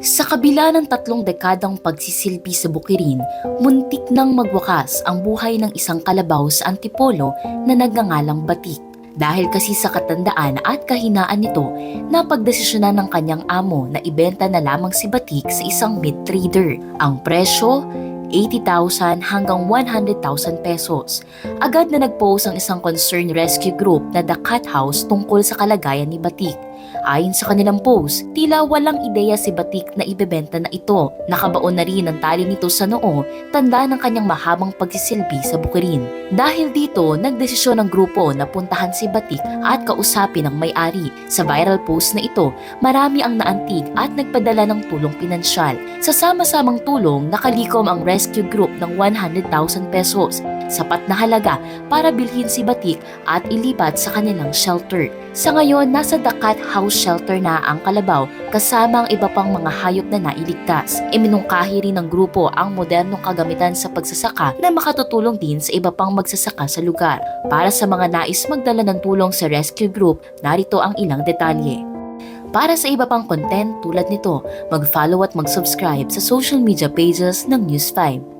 Sa kabila ng tatlong dekadang pagsisilbi sa Bukirin, muntik nang magwakas ang buhay ng isang kalabaw sa Antipolo na nagngangalang Batik. Dahil kasi sa katandaan at kahinaan nito, napagdesisyonan ng kanyang amo na ibenta na lamang si Batik sa isang meat trader. Ang presyo, 80,000 hanggang 100,000 pesos. Agad na nag-post ang isang concerned rescue group na The Cat House tungkol sa kalagayan ni Batik. Ayon sa kanilang post, tila walang ideya si Batik na ibebenta na ito. Nakabaon na rin ang tali nito sa noo, tanda ng kanyang mahabang pagsisilbi sa Bukirin. Dahil dito, nagdesisyon ng grupo na puntahan si Batik at kausapin ang may-ari. Sa viral post na ito, marami ang naantig at nagpadala ng tulong pinansyal. Sa sama-samang tulong, nakalikom ang rescue group ng 100,000 pesos, sapat na halaga para bilhin si Batik at ilipat sa kanilang shelter. Sa ngayon, nasa Cat House Shelter na ang kalabaw kasama ang iba pang mga hayop na nailigtas. Iminungkahi rin ng grupo ang modernong kagamitan sa pagsasaka na makatutulong din sa iba pang magsasaka sa lugar. Para sa mga nais magdala ng tulong sa rescue group, narito ang ilang detalye. Para sa iba pang content tulad nito, mag-follow at mag-subscribe sa social media pages ng News 5.